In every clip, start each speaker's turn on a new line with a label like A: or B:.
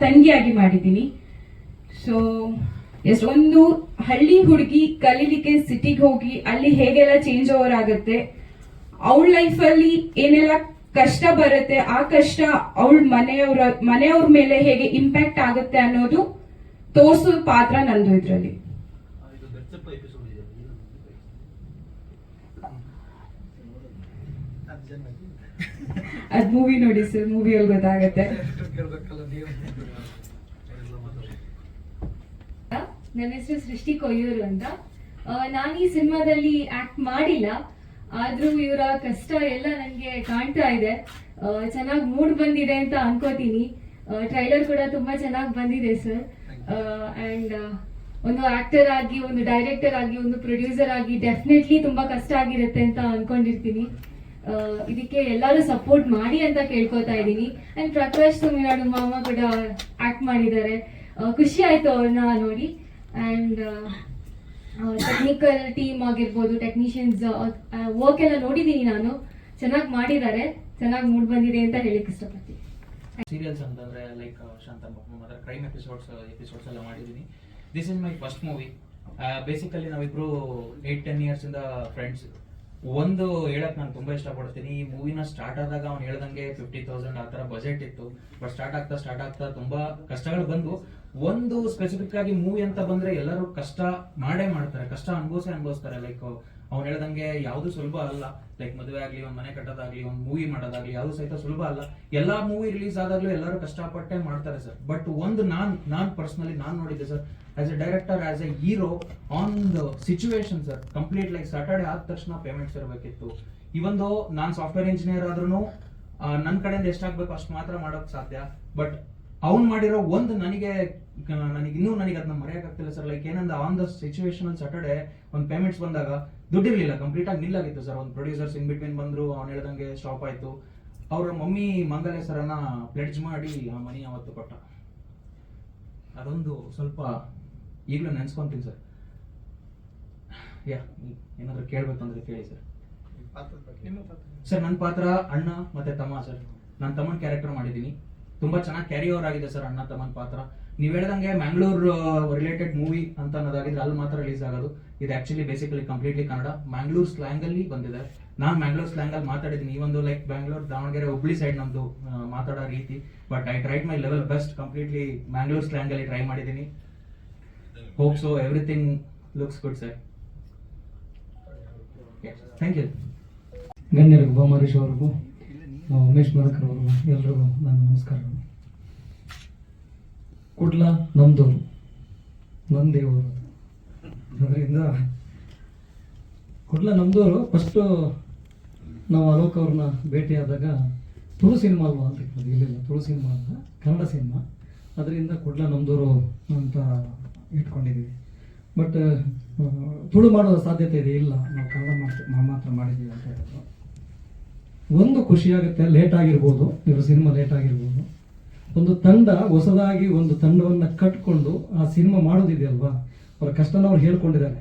A: ತಂಗಿಯಾಗಿ ಮಾಡಿದ್ದೀನಿ. ಸೊ ಒಂದು ಹಳ್ಳಿ ಹುಡುಗಿ ಕಲೀಲಿಕ್ಕೆ ಸಿಟಿಗೆ ಹೋಗಿ ಅಲ್ಲಿ ಹೇಗೆಲ್ಲ ಚೇಂಜ್ ಓವರ್ ಆಗುತ್ತೆ, ಅವಳ ಲೈಫಲ್ಲಿ ಏನೆಲ್ಲ ಕಷ್ಟ ಬರುತ್ತೆ, ಆ ಕಷ್ಟ ಅವಳ ಮನೆಯವರ, ಮನೆಯವ್ರ ಮೇಲೆ ಹೇಗೆ ಇಂಪ್ಯಾಕ್ಟ್ ಆಗುತ್ತೆ ಅನ್ನೋದು ತೋರಿಸೋ ಪಾತ್ರ ನಂದು ಇದ್ರಲ್ಲಿ
B: ಇದು ಬೆಚ್ಚಪ್ಪ ಎಪಿಸೋಡ್ ಇದೆ ಅದು
A: ಮೂವಿ ನೋಡಿ ಸರ್ ಮೂವಿಯಲ್ಲಿ ಗೊತ್ತಾಗತ್ತೆ.
C: ನನ್ನ ಹೆಸರು ಸೃಷ್ಟಿ ಕೊಯ್ಯೂರು ಅಂತ. ನಾನು ಈ ಸಿನಿಮಾದಲ್ಲಿ ಆಕ್ಟ್ ಮಾಡಿಲ್ಲ. ಆದ್ರೂ ಇವರ ಕಷ್ಟ ಎಲ್ಲ ನನಗೆ ಕಾಣ್ತಾ ಇದೆ. ಚೆನ್ನಾಗಿ ಮೂಡ್ ಬಂದಿದೆ ಅಂತ ಅನ್ಕೋತೀನಿ. ಟ್ರೈಲರ್ ಕೂಡ ತುಂಬಾ ಚೆನ್ನಾಗಿ ಬಂದಿದೆ ಸರ್ ಅಂಡ್ ಒಂದು ಆಕ್ಟರ್ ಆಗಿ ಒಂದು ಡೈರೆಕ್ಟರ್ ಆಗಿ ಒಂದು ಪ್ರೊಡ್ಯೂಸರ್ ಆಗಿ ಡೆಫಿನೆಟ್ಲಿ ತುಂಬಾ ಕಷ್ಟ ಆಗಿರುತ್ತೆ ಅಂತ ಅನ್ಕೊಂಡಿರ್ತೀನಿ. ಇದಕ್ಕೆ ಎಲ್ಲರೂ ಸಪೋರ್ಟ್ ಮಾಡಿ ಅಂತ ಕೇಳ್ಕೊತಾ ಇದ್ದೀನಿ. ಅಂಡ್ ಪ್ರಕಾಶ್ ತಮಿಳ್ನಾಡು ಮಾಮ ಕೂಡ ಆಕ್ಟ್ ಮಾಡಿದ್ದಾರೆ. ಖುಷಿ ಆಯ್ತು ಅವ್ರನ್ನ ನೋಡಿ. ಅಂಡ್ ಟೆಕ್ನಿಕಲ್ ಟೀಮ್ ಆಗಿರ್ಬೋದು ಟೆಕ್ನಿಷಿಯನ್ಸ್ ವರ್ಕ್ ಎಲ್ಲ ನೋಡಿದ್ದೀನಿ ನಾನು. ಚೆನ್ನಾಗಿ ಮಾಡಿದ್ದಾರೆ. ಚೆನ್ನಾಗಿ ಮೂಡ್ ಬಂದಿದೆ ಅಂತ ಹೇಳಿಕ್ ಇಷ್ಟಪಡ್ತೀನಿ.
D: ಸೀರಿಯಲ್ಸ್ ಅಂತಂದ್ರೆ ಲೈಕ್ ಶಾಂತ ಮತ್ತೆ ಕ್ರೈಮ್ ಎಪಿಸೋಡ್ಸ್ ಎಪಿಸೋಡ್ಸ್ ಎಲ್ಲ ಮಾಡಿದ್ದೀನಿ. This is my first movie basically ನಾವಿಬ್ರು ಏಟ್ ಟೆನ್ ಇಯರ್ಸ್ ಇಂದ ಫ್ರೆಂಡ್ಸ್ ಒಂದು ಹೇಳಕ್ ನಾನು ತುಂಬಾ ಇಷ್ಟಪಡ್ತೀನಿ. ಈ ಮೂವಿನ ಸ್ಟಾರ್ಟ್ ಆದಾಗ ಅವ್ನು ಹೇಳ್ದಂಗೆ ಫಿಫ್ಟಿ ತೌಸಂಡ್ ಆ ತರ ಬಜೆಟ್ ಇತ್ತು. ಬಟ್ ಸ್ಟಾರ್ಟ್ ಆಗ್ತಾ ಸ್ಟಾರ್ಟ್ ಆಗ್ತಾ ತುಂಬಾ ಕಷ್ಟಗಳು ಬಂದು ಒಂದು ಸ್ಪೆಸಿಫಿಕ್ ಆಗಿ ಮೂವಿ ಅಂತ ಬಂದ್ರೆ ಎಲ್ಲರೂ ಕಷ್ಟ ಮಾಡೇ ಮಾಡ್ತಾರೆ. ಕಷ್ಟ ಅನುಭವಿಸೇ ಅನುಭವಿಸ್ತಾರೆ. ಲೈಕ್ ಅವ್ನು ಹೇಳ್ದಂಗೆ ಯಾವುದು ಸುಲಭ ಅಲ್ಲ. ಲೈಕ್ ಮದುವೆ ಆಗಲಿ, ಒಂದ್ ಮನೆ ಕಟ್ಟೋದಾಗ್ಲಿ, ಒಂದು ಮೂವಿ ಮಾಡೋದಾಗ್ಲಿ, ಯಾವುದು ಸಹಿತ ಸುಲಭ ಅಲ್ಲ. ಎಲ್ಲಾ ಮೂವಿ ರಿಲೀಸ್ ಆದಾಗ್ಲೂ ಎಲ್ಲರೂ ಕಷ್ಟಪಟ್ಟೆ ಮಾಡ್ತಾರೆ ಸರ್. ಬಟ್ ಒಂದು ನಾನ್ ನಾನ್ ಪರ್ಸನಲಿ ನಾನ್ ನೋಡಿದ್ದೆ sir. As a director as a hero on the situation sir complete like Saturday ಆದ ತಕ್ಷಣ ಪೇಮೆಂಟ್ಸ್ ಇರಬೇಕಿತ್ತು. ಇವೊಂದು ನಾನ್ ಸಾಫ್ಟ್ವೇರ್ ಇಂಜಿನಿಯರ್ ಆದ್ರೂ ನನ್ನ ಕಡೆಯಿಂದ ಎಷ್ಟಾಗ್ಬೇಕು ಅಷ್ಟು ಮಾತ್ರ ಮಾಡೋಕ್ ಸಾಧ್ಯ. ಬಟ್ ಅವ್ನು ಮಾಡಿರೋ ಒಂದು ನನಗೆ ನನಗೆ ಇನ್ನೂ ನನಗೆ ಅದನ್ನ ಮರೆಯಕ್ಕಾಗ್ತಿಲ್ಲ ಸರ್ ಲೈಕ್ ಏನಂದ ಆನ್ ದ ಸಿಚುವೇಶನ್ ಅಲ್ಲಿ ಸ್ಯಾಟರ್ಡೆ ಒಂದು ಪೇಮೆಂಟ್ಸ್ ಬಂದಾಗ ದುಡ್ಡಿರಲಿಲ್ಲ ಕಂಪ್ಲೀಟ್ ಆಗಿ ನಿಲ್ಲಾಗಿತ್ತು ಸರ್ ಒಂದು ಪ್ರೊಡ್ಯೂಸರ್ಸ್ ಇನ್ ಬಿಟ್ವೀನ್ ಬಂದ್ರು ಅವ್ನು ಹೇಳ್ದಂಗೆ ಸ್ಟಾಪ್ ಆಯ್ತು. ಅವ್ರ ಮಮ್ಮಿ ಮಂಗಲೇಶ್ವರನ ಪ್ಲೆಡ್ಜ್ ಮಾಡಿ ಆ ಮನಿ ಅವತ್ತು ಕೊಟ್ಟ. ಅದೊಂದು ಸ್ವಲ್ಪ ಈಗಲೂ ನೆನ್ಸ್ಕೊಂತೀನಿ ಸರ್ ಯಾ ಏನಾದ್ರು ಕೇಳ್ಬೇಕಂದ್ರೆ ಕೇಳಿ ಸರ್
B: ನಿಮ್ಮ ಪಾತ್ರ?
D: ಸರ್ ನನ್ನ ಪಾತ್ರ ಅಣ್ಣ ಮತ್ತೆ ತಮ್ಮ ಸರ್ ನಾನು ತಮ್ಮನ ಕ್ಯಾರೆಕ್ಟರ್ ಮಾಡಿದ್ದೀನಿ. ತುಂಬಾ ಚೆನ್ನಾಗಿ ಕ್ಯಾರಿ ಓವರ್ ಆಗಿದೆ ಸರ್ ಅಣ್ಣ ತಮ್ಮನ ಪಾತ್ರ. ನೀವ್ ಹೇಳ್ದಂಗೆ ಮ್ಯಾಂಗ್ಳೂರ್ ರಿಲೇಟೆಡ್ ಮೂವಿ ಅಂತ ಅನ್ನೋದಾಗಿದ್ರೆ ಅಲ್ಲಿ ಮಾತ್ರ ರಿಲೀಸ್ ಆಗೋದು. ಇದು actually basically completely Kannada. Mangalore slang ಅಲ್ಲಿ ಬಂದಿದೆ. ನಾನು ಮ್ಯಾಂಗ್ಳೂರ್ ಸ್ಲ್ಯಾಂಗ್ ಅಲ್ಲಿ ಮಾತಾಡಿದ್ದೀನಿ. ಈ ಒಂದು ಲೈಕ್ ಬ್ಯಾಂಗ್ಳೂರ್ ದಾವಣಗೆರೆ ಹುಬ್ಳಿ ಸೈಡ್ ನಮ್ದು ಮಾತಾಡೋ ರೀತಿ. But I tried my level best completely Mangalore slang ಅಲ್ಲಿ ಟ್ರೈ ಮಾಡಿದ್ದೀನಿ. Hope so everything looks good sir thank you
E: ಗಣ್ಯರಿಗೂ ಬಾಮರೇಶ್ ಅವ್ರಿಗೂ ಉಮೇಶ್ ಮದಕರ್ ಅವರು ಎಲ್ರಿಗೂ ನಾನು ನಮಸ್ಕಾರಗಳು ಕುಡ್ಲ? ನಮ್ದು. ನನ್ನ ದೇವರು. ಅದರಿಂದ ಕುಡ್ಲ ನಮ್ದೂರು. ಫಸ್ಟ್ ನಾವು ಅಲೋಕ್ ಅವ್ರನ್ನ ಭೇಟಿಯಾದಾಗ ತುಳು ಸಿನಿಮಾ ಅಲ್ವಾ ಅಂತ ಇಲ್ಲಿಲ್ಲ ತುಳು ಸಿನಿಮಾ ಅಂತ ಕನ್ನಡ ಸಿನಿಮಾ. ಅದರಿಂದ ಕುಡ್ಲ ನಮ್ದೂರು ಅಂತ ಇಟ್ಕೊಂಡಿದ್ದೀವಿ ಬಟ್ ತುಳು ಮಾಡೋ ಸಾಧ್ಯತೆ ಇದೆ? ಇಲ್ಲ. ನಾವು ಕನ್ನಡ ಮಾತ್ರ ಮಾತ್ರ ಮಾಡಿದ್ದೀವಿ ಅಂತ ಹೇಳಿದ್ರು. ಒಂದು ಖುಷಿಯಾಗುತ್ತೆ ಲೇಟ್ ಆಗಿರ್ಬೋದು. ಇವರು ಸಿನಿಮಾ ಲೇಟ್ ಆಗಿರ್ಬೋದು. ಒಂದು ತಂಡ ಹೊಸದಾಗಿ ಒಂದು ತಂಡವನ್ನು ಕಟ್ಕೊಂಡು ಆ ಸಿನಿಮಾ ಮಾಡೋದಿದೆಯಲ್ವಾ ಅವರ ಕಷ್ಟನ ಅವ್ರು ಹೇಳ್ಕೊಂಡಿದ್ದಾರೆ.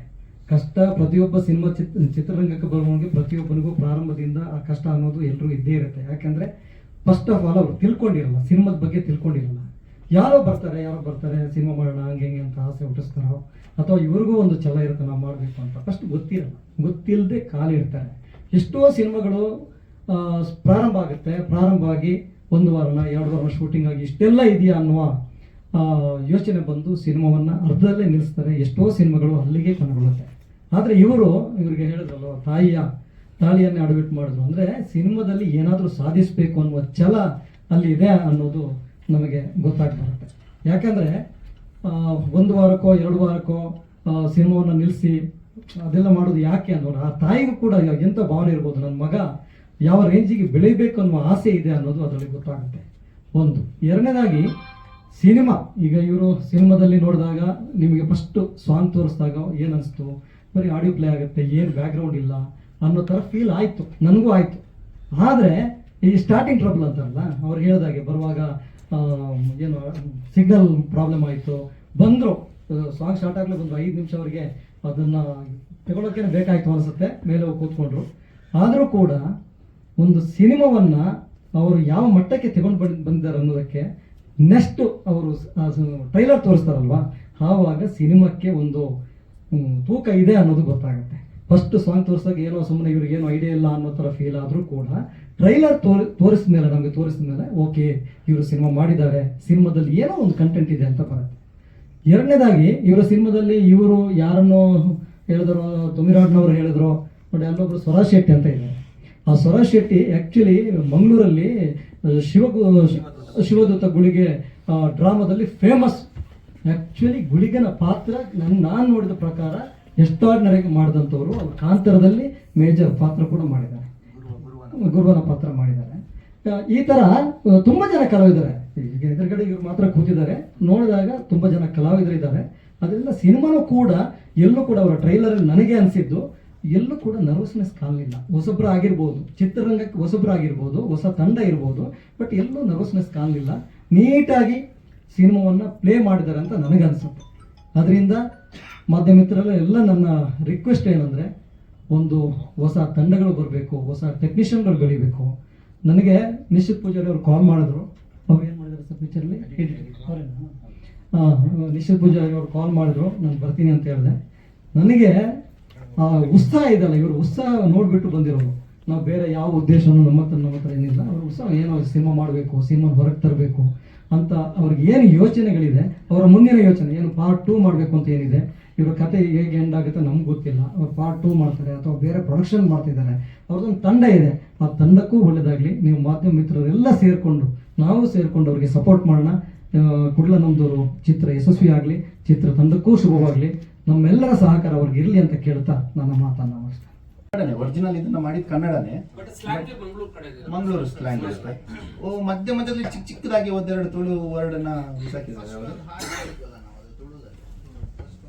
E: ಕಷ್ಟ ಪ್ರತಿಯೊಬ್ಬ ಸಿನಿಮಾ ಚಿತ್, ಚಿತ್ರರಂಗಕ್ಕೆ ಬರುವವನಿಗೆ ಪ್ರತಿಯೊಬ್ಬನಿಗೂ ಪ್ರಾರಂಭದಿಂದ ಆ ಕಷ್ಟ ಅನ್ನೋದು ಎಲ್ಲರೂ ಇದ್ದೇ ಇರುತ್ತೆ. ಯಾಕಂದ್ರೆ ಫಸ್ಟ್ ಆಫ್ ಆಲ್ ಅವರು ತಿಳ್ಕೊಂಡಿರಲ್ಲ, ಸಿನಿಮಾದ ಬಗ್ಗೆ ತಿಳ್ಕೊಂಡಿರಲ್ಲ. ಯಾರೋ ಬರ್ತಾರೆ ಯಾರೋ ಬರ್ತಾರೆ, ಸಿನಿಮಾ ಮಾಡೋಣ, ಹಂಗೆ ಹಿಂಗೆ ಅಂತ ಆಸೆ ಹುಟ್ಟಿಸ್ತಾರೋ, ಅಥವಾ ಇವ್ರಿಗೂ ಒಂದು ಛಲ ಇರುತ್ತೆ, ನಾವು ಮಾಡಬೇಕು ಅಂತ. ಫಸ್ಟ್ ಗೊತ್ತಿರಲ್ಲ. ಗೊತ್ತಿಲ್ಲದೆ ಕಾಲಿಡ್ತಾರೆ. ಎಷ್ಟೋ ಸಿನಿಮಾಗಳು ಪ್ರಾರಂಭ ಆಗುತ್ತೆ. ಪ್ರಾರಂಭ ಆಗಿ ಒಂದು ವಾರನ, ಎರಡು ವಾರ ಶೂಟಿಂಗ್ ಆಗಿ ಇಷ್ಟೆಲ್ಲ ಇದೆಯಾ ಅನ್ನುವ ಯೋಚನೆ ಬಂದು ಸಿನಿಮಾವನ್ನು ಅರ್ಧದಲ್ಲೇ ನಿಲ್ಲಿಸ್ತಾರೆ. ಎಷ್ಟೋ ಸಿನಿಮಾಗಳು ಅಲ್ಲಿಗೆ ಕಣಗೊಳ್ಳುತ್ತೆ ಆದರೆ ಇವರು, ಇವರಿಗೆ ಹೇಳಿದ್ರಲ್ಲ ತಾಯಿಯ ತಾಳಿಯನ್ನೇ ಅಡ್ಮಿಟ್ ಮಾಡಿದ್ರು. ಅಂದರೆ ಸಿನಿಮಾದಲ್ಲಿ ಏನಾದರೂ ಸಾಧಿಸಬೇಕು ಅನ್ನುವ ಛಲ ಅಲ್ಲಿ ಇದೆ ಅನ್ನೋದು ನಮಗೆ ಗೊತ್ತಾಗಿ ಬರುತ್ತೆ. ಯಾಕಂದರೆ ಒಂದು ವಾರಕ್ಕೋ, ಎರಡು ವಾರಕ್ಕೋ ಸಿನಿಮಾವನ್ನು ನಿಲ್ಲಿಸಿ ಅದೆಲ್ಲ ಮಾಡೋದು ಯಾಕೆ ಅನ್ನೋರು, ಆ ತಾಯಿಗೂ ಕೂಡ ಎಂಥ ಭಾವನೆ ಇರ್ಬೋದು ನನ್ನ ಮಗ ಯಾವ ರೇಂಜಿಗೆ ಬೆಳಿಬೇಕು ಅನ್ನುವ ಆಸೆ ಇದೆ ಅನ್ನೋದು ಅದರಲ್ಲಿ ಗೊತ್ತಾಗುತ್ತೆ. ಒಂದು, ಎರಡನೇದಾಗಿ, ಸಿನಿಮಾ. ಈಗ ಇವರು ಸಿನಿಮಾದಲ್ಲಿ ನೋಡಿದಾಗ ನಿಮಗೆ ಫಸ್ಟ್ ಸಾಂಗ್ ತೋರಿಸಿದಾಗ ಏನು ಅನಿಸ್ತು ಬರೀ ಆಡಿಯೋ ಪ್ಲೇ ಆಗುತ್ತೆ, ಏನು ಬ್ಯಾಕ್ಗ್ರೌಂಡ್ ಇಲ್ಲ ಅನ್ನೋ ಥರ ಫೀಲ್ ಆಯಿತು, ನನಗೂ ಆಯಿತು. ಆದರೆ, ಈ ಸ್ಟಾರ್ಟಿಂಗ್ ಟ್ರಬಲ್ ಅಂತಾರಲ್ಲ, ಅವ್ರು ಹೇಳಿದಾಗೆ ಬರುವಾಗ ಏನು ಸಿಗ್ನಲ್ ಪ್ರಾಬ್ಲಮ್ ಆಯಿತು. ಬಂದರು ಸಾಂಗ್ ಸ್ಟಾರ್ಟ್ ಆಗಲೇ ಬಂದರು, ಐದು ನಿಮಿಷ ಅವರಿಗೆ ಅದನ್ನು ತಗೊಳ್ಳೋಕೆ ಬೇಕಾಯ್ತು ಅನಿಸುತ್ತೆ, ಮೇಲೆ ಹೋಗಿ ಕೂತ್ಕೊಂಡ್ರು. ಆದರೂ ಕೂಡ ಒಂದು ಸಿನಿಮಾವನ್ನ ಅವರು ಯಾವ ಮಟ್ಟಕ್ಕೆ ತಗೊಂಡು ಬಂದ್, ಬಂದಿದ್ದಾರೆ ಅನ್ನೋದಕ್ಕೆ ನೆಕ್ಸ್ಟ್ ಅವರು ಟ್ರೈಲರ್ ತೋರಿಸ್ತಾರಲ್ವಾ? ಆವಾಗ ಸಿನಿಮಾಕ್ಕೆ ಒಂದು ತೂಕ ಇದೆ ಅನ್ನೋದು ಗೊತ್ತಾಗುತ್ತೆ. ಫಸ್ಟ್ ಸಾಂಗ್ ತೋರಿಸಿದಾಗ ಏನೋ ಸುಮ್ಮನೆ ಇವ್ರಿಗೆ ಏನೋ ಐಡಿಯಾ ಇಲ್ಲ ಅನ್ನೋ ಥರ ಫೀಲ್ ಆದರೂ ಕೂಡ ಟ್ರೈಲರ್ ತೋರಿ ತೋರಿಸಿದ ಮೇಲೆ ನಮಗೆ ತೋರಿಸಿದ ಮೇಲೆ ಓಕೆ ಇವರು ಸಿನಿಮಾ ಮಾಡಿದ್ದಾರೆ. ಸಿನಿಮಾದಲ್ಲಿ ಏನೋ ಒಂದು ಕಂಟೆಂಟ್ ಇದೆ ಅಂತ ಬರುತ್ತೆ. ಎರಡನೇದಾಗಿ, ಇವರ ಸಿನಿಮಾದಲ್ಲಿ ಇವರು ಯಾರನ್ನು ಹೇಳಿದ್ರು, ತುಮಿರಾಡ್ನವ್ರು ಹೇಳಿದ್ರು, ನೋಡಿ ಅಲ್ಲೊಬ್ರು ಸ್ವರಾಜ್ ಶೆಟ್ಟಿ ಅಂತ ಇದ್ದಾರೆ. ಆ ಸ್ವರಾಜ್ ಶೆಟ್ಟಿ ಆ್ಯಕ್ಚುಲಿ ಮಂಗಳೂರಲ್ಲಿ ಶಿವ ಶಿವದೂತ ಗುಳಿಗೆ ಡ್ರಾಮಾದಲ್ಲಿ ಫೇಮಸ್ ಆ್ಯಕ್ಚುಲಿ ಗುಳಿಗನ ಪಾತ್ರ ನನ್ನ ನಾನು ನೋಡಿದ ಪ್ರಕಾರ ಎಷ್ಟಾರ್ಡಿನರಿ ಮಾಡಿದಂಥವ್ರು. ಅವ್ರು ಕಾಂತರದಲ್ಲಿ ಮೇಜರ್ ಪಾತ್ರ ಕೂಡ ಮಾಡಿದ್ದಾರೆ. ಗುರುವನ ಪಾತ್ರ ಮಾಡಿದ್ದಾರೆ. ಈ ತುಂಬ ತುಂಬಾ ಜನ ಕಲಾವಿದರೆ. ಈಗ ಎದುರುಗಡೆ ಇವ್ರು ಮಾತ್ರ ಕೂತಿದ್ದಾರೆ. ನೋಡಿದಾಗ ತುಂಬಾ ಜನ ಕಲಾವಿದರಿದ್ದಾರೆ. ಅದರಿಂದ ಸಿನಿಮಾನು ಕೂಡ ಎಲ್ಲೂ ಕೂಡ ಅವರ ಟ್ರೈಲರ್ ನನಗೆ ಅನಿಸಿದ್ದು. ಎಲ್ಲೂ ಕೂಡ ನರ್ವಸ್ನೆಸ್ ಕಾಣಲಿಲ್ಲ. ಹೊಸಬ್ರು ಆಗಿರ್ಬೋದು ಚಿತ್ರರಂಗಕ್ಕೆ ಹೊಸಬ್ರು ಆಗಿರ್ಬೋದು ಹೊಸ ತಂಡ ಇರ್ಬೋದು ಬಟ್ ಎಲ್ಲೂ ನರ್ವಸ್ನೆಸ್ ಕಾಣಲಿಲ್ಲ. ನೀಟಾಗಿ ಸಿನಿಮಾವನ್ನು ಪ್ಲೇ ಮಾಡಿದ್ದಾರೆ ಅಂತ ನನಗನ್ಸುತ್ತೆ. ಅದರಿಂದ ಮಾಧ್ಯಮಿತ್ರರಲ್ಲ ಎಲ್ಲ ನನ್ನ ರಿಕ್ವೆಸ್ಟ್ ಏನಂದರೆ ಒಂದು ಹೊಸ ತಂಡಗಳು ಬರಬೇಕು ಹೊಸ ಟೆಕ್ನಿಷಿಯನ್ಗಳು ಬೆಳಿಬೇಕು. ನನಗೆ ನಿಶ್ಚಿತ್ ಪೂಜಾರಿ ಅವರು ಕಾಲ್ ಮಾಡಿದ್ರು. ಅವ್ರು ಏನು ಮಾಡಿದ್ರು ಸರ್ ಪಿಕ್ಚರಲ್ಲಿ ನಿಶ್ಚಿತ್ ಪೂಜಾರಿ ಅವರು ಕಾಲ್ ಮಾಡಿದ್ರು. ನಾನು ಬರ್ತೀನಿ ಅಂತ ಹೇಳಿದೆ. ನನಗೆ ಆ ಉತ್ಸಾಹ ಇದಲ್ಲ, ಇವರು ಉತ್ಸಾಹ ನೋಡಿಬಿಟ್ಟು ಬಂದಿರೋರು. ನಾವು ಬೇರೆ ಯಾವ ಉದ್ದೇಶನೂ ನಮ್ಮ ಹತ್ರ ನಮ್ಮ ಹತ್ರ ಏನಿಲ್ಲ. ಅವ್ರ ಉತ್ಸಾಹ, ಏನೋ ಸಿನಿಮಾ ಮಾಡಬೇಕು, ಸಿನಿಮಾ ಹೊರಗೆ ತರಬೇಕು ಅಂತ ಅವ್ರಿಗೆ ಏನು ಯೋಚನೆಗಳಿದೆ, ಅವರ ಮುಂದಿನ ಯೋಚನೆ, ಏನು ಪಾರ್ಟ್ ಟೂ ಮಾಡಬೇಕು ಅಂತ ಏನಿದೆ, ಇವ್ರ ಕತೆ ಹೇಗೆ ಎಂಡ್ ಆಗುತ್ತೆ ನಮ್ಗೆ ಗೊತ್ತಿಲ್ಲ. ಅವ್ರು ಪಾರ್ಟ್ ಟೂ ಮಾಡ್ತಾರೆ ಅಥವಾ ಬೇರೆ ಪ್ರೊಡಕ್ಷನ್ ಮಾಡ್ತಿದ್ದಾರೆ. ಅವ್ರದ್ದೊಂದು ತಂಡ ಇದೆ. ಆ ತಂಡಕ್ಕೂ ಒಳ್ಳೇದಾಗಲಿ. ನೀವು ಮಾಧ್ಯಮ ಮಿತ್ರರೆಲ್ಲ ಸೇರಿಕೊಂಡು, ನಾವು ಸೇರಿಕೊಂಡು ಅವ್ರಿಗೆ ಸಪೋರ್ಟ್ ಮಾಡೋಣ. ಕುಡ್ಲ ನಮ್ದು ಚಿತ್ರ ಯಶಸ್ವಿ ಆಗಲಿ ಚಿತ್ರ ತಂಡಕ್ಕೂ ಶುಭವಾಗಲಿ. ನಮ್ಮೆಲ್ಲರ ಸಹಕಾರ ಅವ್ರಿಗೆ ಇರಲಿ ಅಂತ ಕೇಳ್ತಾ ನನ್ನ ಮಾತನ್ನ ಮುಗಿಸ್ತೇನೆ
F: ಕನ್ನಡನೇ ಒರಿಜಿನಲ್ ಇದನ್ನ ಮಾಡಿದ ಕನ್ನಡನೇ. ಮಂಗಳೂರು ಸ್ಲ್ಯಾಂಗ್ ಓ ಮಧ್ಯ ಮಧ್ಯದಲ್ಲಿ ಚಿಕ್ಕ ಚಿಕ್ಕದಾಗಿ ಒಂದೆರಡು ತುಳು ವರ್ಡ್ ಅನ್ನ ಬಿಸಾಕಿದ್ದಾರೆ ಅವರು.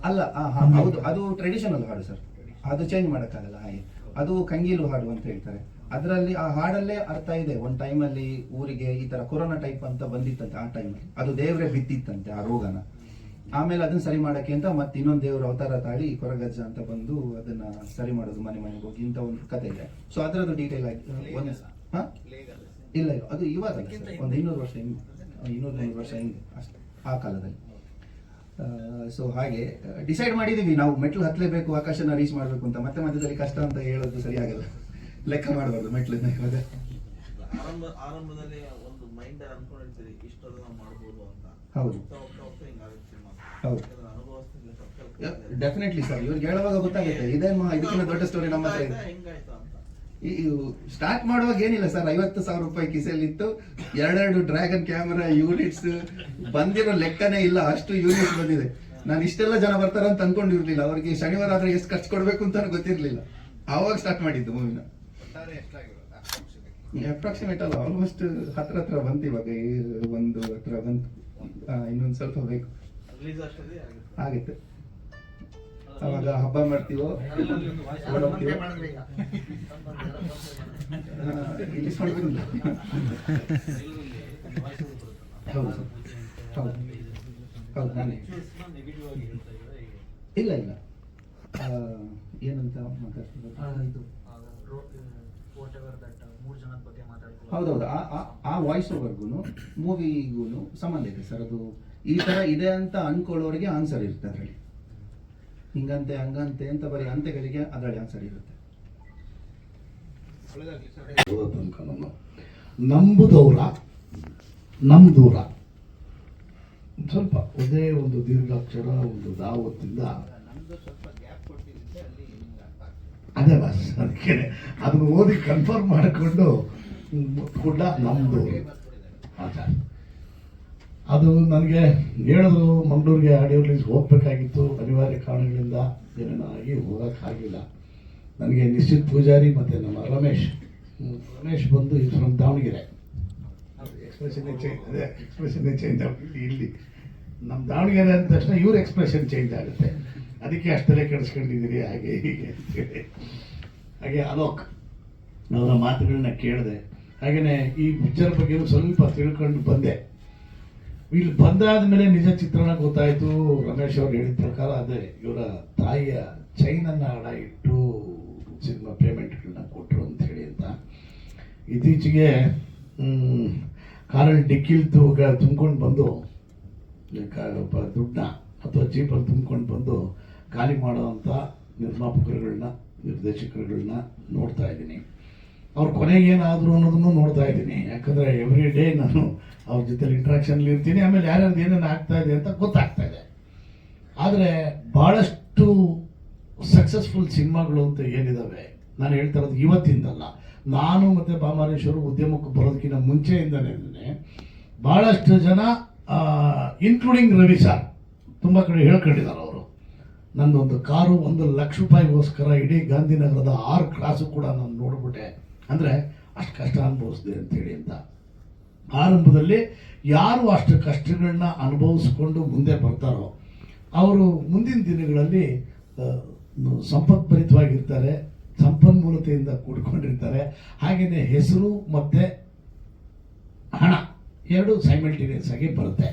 F: ಅಲ್ಲ ಆ, ಹಾ, ಹೌದು ಅದು ಟ್ರೆಡಿಷನಲ್ ಹಾಡು ಸರ್ ಅದು ಚೇಂಜ್ ಮಾಡೋಕ್ಕಾಗಲ್ಲ ಹಾಗೆ. ಅದು ಕಂಗೀಲು ಹಾಡು ಅಂತ ಹೇಳ್ತಾರೆ. ಅದರಲ್ಲಿ ಆ ಹಾಡಲ್ಲೇ ಅರ್ಥ ಇದೆ. ಒಂದು ಟೈಮಲ್ಲಿ ಊರಿಗೆ ಈ ತರ ಕೊರೋನಾ ಟೈಪ್ ಅಂತ ಬಂದಿತ್ತಂತೆ ಆ ಟೈಮಲ್ಲಿ ಅದು ದೇವರೇ ಬಿದ್ದಿತ್ತಂತೆ ಆ ರೋಗನ. ಆಮೇಲೆ ಅದನ್ನ ಸರಿ ಮಾಡಕ್ಕೆ ಅಂತ ಮತ್ತೆ ಇನ್ನೊಂದು ದೇವ್ರ ಅವತಾರ ತಾಳಿ ಕೊರಗಜ್ಜ ಅಂತ ಬಂದು ಅದನ್ನ ಸರಿ ಮಾಡೋದು ಮನೆ ಮನೆಗೆ ಹೋಗಿ ಇಂಥ ಒಂದು ಕತೆ ಇದೆ. ಸೊ ಅದರದ್ದು ಡೀಟೇಲ್ ಆಗಿ ಒಂದು ಹಾ? ಇಲ್ಲ ಇಲ್ಲ ಅದು ಇವಾಗ ಒಂದು ಇನ್ನೂರು ವರ್ಷ ಹಿಂದೆ. ಇನ್ನೂರು ನೂರು ವರ್ಷ ಹಿಂದೆ. ಅಷ್ಟೇ. ಆ ಕಾಲದಲ್ಲಿ. ಸೊ ಹಾಗೆ ಡಿಸೈಡ್ ಮಾಡಿದೀವಿ. ನಾವು ಮೆಟ್ಲು ಹತ್ತಲೇಬೇಕು ಆಕಾಶನ ರೀಚ್ ಮಾಡಬೇಕು ಅಂತ. ಮತ್ತೆ ಮಧ್ಯದಲ್ಲಿ ಕಷ್ಟ ಅಂತ ಹೇಳೋದು ಸರಿಯಾಗಲ್ಲ. ಲೆಕ್ಕ ಮಾಡಬಾರ್ದು ಮೆಟ್ಲನ್ನ ಇವಾಗ.
B: ಆರಂಭ ಆರಂಭದಲ್ಲಿ ಒಂದು ಮೈಂಡ್ ಅನ್ಕೊಂಡಿರ್ತೀರಿ ಇಷ್ಟೆಲ್ಲ ಮಾಡ್ಬೋದು ಅಂತ.
F: ಹೌದು.
B: ಹೋಗ್ತಾ ಹೋಗ್ತಾ ಹೋಗ್ತಾ ಹಿಂಗಾಗುತ್ತೆ ಸಿನಿಮಾ
F: ಹೌದು. ಡೆಫಿನೆಟ್ಲಿ ಸರ್ ಇವ್ರಿಗೆ ಹೇಳುವಾಗ ಗೊತ್ತಾಗುತ್ತೆ. ಇದೇನು ಇದಕ್ಕಿಂತ ದೊಡ್ಡ ಸ್ಟೋರಿ ನಮ್ಮ ಹತ್ರ ಇದೆ.
B: ಅಂತ
F: ಸ್ಟಾರ್ಟ್ ಮಾಡುವಾಗ ಏನಿಲ್ಲ ಸರ್ ಐವತ್ತು ಸಾವಿರ ರೂಪಾಯಿ ಕಿಸೆಯಲ್ಲಿತ್ತು. ಎರಡೆರಡು ಡ್ರ್ಯಾಗನ್ ಕ್ಯಾಮರಾ ಯೂನಿಟ್ಸ್ ಬಂದಿರೋ ಲೆಕ್ಕನೇ ಇಲ್ಲ. ಅಷ್ಟು ಯೂನಿಟ್ಸ್ ಬಂದಿದೆ. ನಾನು ಇಷ್ಟೆಲ್ಲ ಜನ ಬರ್ತಾರ ಅಂತ ಅನ್ಕೊಂಡಿರ್ಲಿಲ್ಲ. ಅವ್ರಿಗೆ ಶನಿವಾರ ಆದ್ರೆ ಎಷ್ಟು ಖರ್ಚು ಕೊಡ್ಬೇಕು ಅಂತ ಗೊತ್ತಿರ್ಲಿಲ್ಲ. ಆವಾಗ ಸ್ಟಾರ್ಟ್ ಮಾಡಿದ್ದು ಮೂವಿನ ಅಪ್ರಾಕ್ಸಿಮೇಟ್ ಅಲ್ಲ ಆಲ್ಮೋಸ್ಟ್ ಹತ್ರ ಹತ್ರ ಬಂತು ಇವಾಗ. ಈ ಒಂದು ಹತ್ರ ಬಂತು. ಇನ್ನೊಂದು ಸ್ವಲ್ಪ ಬೇಕು.
B: ಆಗುತ್ತೆ.
F: ಅವಾಗ ಹಬ್ಬ ಮಾಡ್ತೀವೋ? ಓಡೋಗ್ತೀವೋ ಹೌದು. ನಾನೇ. ಇಲ್ಲ ಇಲ್ಲ. ಏನಂತ ಮಾತಾಡ್ತಿರೋದು? ಹೌದೌದು. ಆ- ಆ- ಆ ವಾಯ್ಸ್ ಓವರ್ಗು ಮೂವಿಗೂ ಸಂಬಂಧ ಇದೆ ಸರ್. ಅದು ಈ ತರ ಇದೆ ಅಂತ ಅನ್ಕೊಳ್ಳೋರಿಗೆ ಆನ್ಸರ್ ಇರುತ್ತೆ ಅದರಲ್ಲಿ. ಹಿಂಗಂತೆ ಹಂಗಂತೆ ಅಂತ ಬರೀ ಅಂತೆಗಳಿಗೆ ಅದರಲ್ಲಿ ಆನ್ಸರ್ ಇರುತ್ತೆ.
G: ಓದೋ ತನಕ ನಮ್ಮ ನಂಬುದವರ ಸ್ವಲ್ಪ ಒಂದೇ ಒಂದು ದೀರ್ಘಾಕ್ಷರ ಒಂದು ದಾವತ್ತಿಂದ. ಅದೇ ಬಸ್ ಅದಕ್ಕೆ ಅದನ್ನು ಓದಿ ಕನ್ಫರ್ಮ್ ಮಾಡಿಕೊಂಡು ಕೂಡ ನಮ್ದು. ಆಚಾರ ಅದು ನನಗೆ ಹೇಳಿದ್ರು ಮಂಗಳೂರಿಗೆ ಆಡಿಯೋ ರಿಲೀಸ್ ಹೋಗ್ಬೇಕಾಗಿತ್ತು. ಅನಿವಾರ್ಯ ಕಾರಣಗಳಿಂದ ಏನೇನೋ ಆಗಿ ಹೋಗೋಕ್ಕಾಗಿಲ್ಲ. ನನಗೆ ನಿಶ್ಚಿತ್ ಪೂಜಾರಿ ಮತ್ತು ನಮ್ಮ ರಮೇಶ್. ರಮೇಶ್ ಬಂದು ಇದು ಫ್ರಮ್ ದಾವಣಗೆರೆ. ಎಕ್ಸ್ಪ್ರೆಷನ್ ಚೇಂಜ್ ಅದೇ ಚೇಂಜ್ ಆಗುತ್ತೆ ಇಲ್ಲಿ. ನಮ್ಮ ದಾವಣಗೆರೆ ಅಂದ ತಕ್ಷಣ ಇವ್ರ ಎಕ್ಸ್ಪ್ರೆಷನ್ ಚೇಂಜ್ ಆಗುತ್ತೆ. ಅದಕ್ಕೆ ಅಷ್ಟೆಲ್ಲ ಕೆಡಿಸ್ಕೊಂಡಿದ್ದೀರಿ, ಹಾಗೆ ಹೀಗೆ ಹಾಗೆ ಅಲೋಕ್, ಅವರ ಮಾತುಗಳನ್ನ ಕೇಳಿದೆ. ಹಾಗೆಯೇ ಈ ಪಿಕ್ಚರ್ ಬಗ್ಗೆ ಸ್ವಲ್ಪ ತಿಳ್ಕೊಂಡು ಬಂದೆ. ಇಲ್ಲಿ ಬಂದಾದ ಮೇಲೆ ನಿಜ ಚಿತ್ರಣ ಗೊತ್ತಾಯಿತು. ರಮೇಶ್ ಅವ್ರು ಹೇಳಿದ ಪ್ರಕಾರ ಅದೇ, ಇವರ ತಾಯಿಯ ಚೈನನ್ನು ಅಡ ಇಟ್ಟು ಸಿನಿಮಾ ಪೇಮೆಂಟ್ಗಳನ್ನ ಕೊಟ್ಟರು ಅಂತ ಹೇಳಿ ಅಂತ. ಇತ್ತೀಚೆಗೆ ಕಾರಲ್ಲಿ ಡಿಕ್ಕಿಲ್ ತುಂಬ್ಕೊಂಡು ಬಂದು ದುಡ್ಡನ್ನ ಅಥವಾ ಜೀಪಲ್ಲಿ ತುಂಬ್ಕೊಂಡು ಬಂದು ಖಾಲಿ ಮಾಡೋವಂಥ ನಿರ್ಮಾಪಕರುಗಳನ್ನ, ನಿರ್ದೇಶಕರುಗಳನ್ನ ನೋಡ್ತಾ ಇದ್ದೀನಿ. ಅವ್ರ ಕೊನೆಗೆ ಏನಾದ್ರು ಅನ್ನೋದನ್ನು ನೋಡ್ತಾ ಇದ್ದೀನಿ. ಯಾಕಂದರೆ ಎವ್ರಿ ಡೇ ನಾನು ಅವ್ರ ಜೊತೆಲಿ ಇಂಟ್ರಾಕ್ಷನ್ಲಿ ಇರ್ತೀನಿ. ಆಮೇಲೆ ಯಾರ್ಯಾರ್ದು ಏನೇನು ಆಗ್ತಾ ಇದೆ ಅಂತ ಗೊತ್ತಾಗ್ತಾ ಇದೆ. ಆದರೆ ಭಾಳಷ್ಟು ಸಕ್ಸಸ್ಫುಲ್ ಸಿನಿಮಾಗಳು ಅಂತ ಏನಿದಾವೆ? ನಾನು ಹೇಳ್ತಾ ಇರೋದು ಇವತ್ತಿಂದಲ್ಲ. ನಾನು ಮತ್ತು ಬಾಮಾರೇಶ್ವರು ಉದ್ಯಮಕ್ಕೆ ಬರೋದಕ್ಕಿಂತ ಮುಂಚೆಯಿಂದನೇ ಭಾಳಷ್ಟು ಜನ ಇನ್ಕ್ಲೂಡಿಂಗ್ ರವಿ ಸರ್ ತುಂಬ ಕಡೆ ಹೇಳ್ಕೊಂಡಿದ್ದಾರೆ ಅವರು. ನನ್ನೊಂದು ಕಾರು ಒಂದು ಲಕ್ಷ ರೂಪಾಯಿಗೋಸ್ಕರ ಇಡೀ ಗಾಂಧಿನಗರದ ಆರು ಕ್ಲಾಸು ಕೂಡ ನಾನು ನೋಡ್ಬಿಟ್ಟೆ. ಅಂದರೆ ಅಷ್ಟು ಕಷ್ಟ ಅನುಭವಿಸಿದೆ ಅಂತೇಳಿ ಅಂತ. ಆರಂಭದಲ್ಲಿ ಯಾರು ಅಷ್ಟು ಕಷ್ಟಗಳನ್ನ ಅನುಭವಿಸ್ಕೊಂಡು ಮುಂದೆ ಬರ್ತಾರೋ, ಅವರು ಮುಂದಿನ ದಿನಗಳಲ್ಲಿ ಸಂಪತ್ಭರಿತವಾಗಿರ್ತಾರೆ, ಸಂಪನ್ಮೂಲತೆಯಿಂದ ಕೂಡ್ಕೊಂಡಿರ್ತಾರೆ. ಹಾಗೆಯೇ ಹೆಸರು ಮತ್ತು ಹಣ, ಎರಡು ಸೈಮಲ್ಟೇನಿಯಸ್ ಆಗಿ ಬರುತ್ತೆ.